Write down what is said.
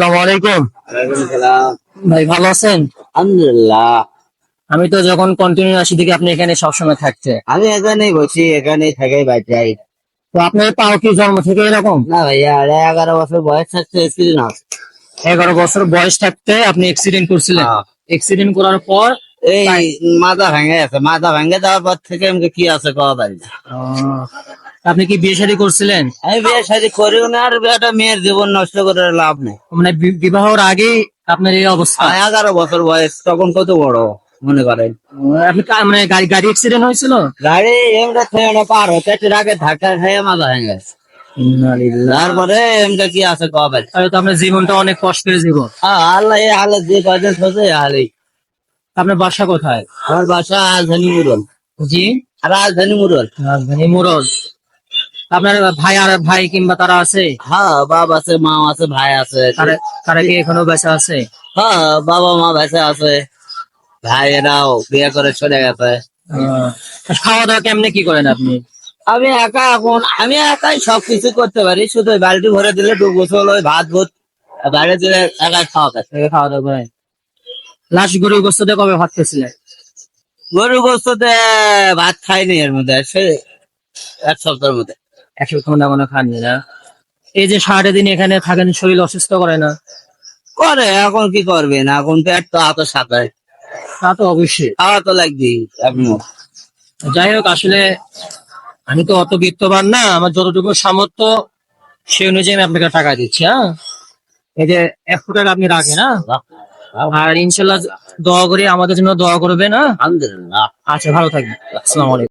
আলাইকুম। ভাই ভালো আছেন? আলহামদুলিল্লাহ। আমি তো যখন কন্টিনিউ আসি দেখি আপনি এখানে সবসময় থাকতে। আমি এখানেই বসি এখানেই থাকাই বাচ্চাই তো আপনার পাও কি জন্ম থেকে এরকম? না ভাইয়া এগারো বছর বয়স থাকতে আছে এগারো বছর বয়স থাকতে আপনি এক্সিডেন্ট করছিলেন। এক্সিডেন্ট করার পর এই মাথা ভেঙে আছে মাথা ভেঙে যাওয়ার পর থেকে আমাকে কি আছে কওয়া পারি না আহ, আপনি কি বিয়ে শাদী করছিলেন? আমি বিয়ে শাদী করিও না আর একটা মেয়ের জীবন নষ্ট করে লাভ নেই। মানে বিবাহর আগেই আপনার এই অবস্থা? এগারো বছর বয়স তখন কত বড় মনে করেন। আপনি মানে গাড়ি গাড়ি অ্যাক্সিডেন্ট হয়েছিল? গাড়ি এমটা থেকে পার হতে আগে ধাক্কা খেয়ে মাথা ভেঙে গেছে। তারপরে এমটা কি আছে তাহলে তো আপনার জীবনটা অনেক কষ্টের জীবন। হ্যাঁ আল্লাহ এই হালে যে কয়দিন থাকে এই আপনার বাসা কোথায়? আমার বাসা রাজধানী মুরল। জি? রাজধানী মুরল। রাজধানী মুরজ আপনার ভাই আর ভাই কিংবা তারা আছে? হ্যাঁ বাবা আছে মা আছে ভাই আছে। তারা কি এখনও বেঁচে আছে? হ্যাঁ বাবা মা বেঁচে আছে। ভাইয়েরাও বিয়ে করে চলে গেছে। খাওয়া দাওয়া কেমনে কি করেন আপনি? আমি একা এখন আমি একাই সবকিছু করতে পারি। শুধু বালতি ভরে দিলে দু গোসল ওই ভাত ভুত বাইরে দিলে একাই খাওয়া খাচ্ছে খাওয়া দাওয়া করে লাশ গরু গোস্ততে কবে ভাত খেয়েছিলেন? গরু গোস্ততে ভাত খাইনি এর মধ্যে সে এক সপ্তাহের মধ্যে। একশো ঘণ্টা কোনো খাননি না। এই যে সারাটা দিন এখানে থাকেন শরীর অসুস্থ করে না। করে এখন কি করবে? না এখন তো হাতে সাথে তা তো অবশ্যই। খাওয়া তো লাগবে এখনও যাই হোক আসলে আমি তো অত বিত্তবান না আমার যতটুকু সামর্থ্য সে অনুযায়ী আমি আপনাকে টাকা দিচ্ছি হ্যাঁ? এই যে এক ফুটার আপনি রাখেন হ্যাঁ? আর ইনশাল্লাহ দোয়া করে আমাদের জন্য দোয়া করবেন হ্যাঁ? আলহামদুলিল্লাহ। আচ্ছা ভালো থাকবেন। আসসালামু আলাইকুম।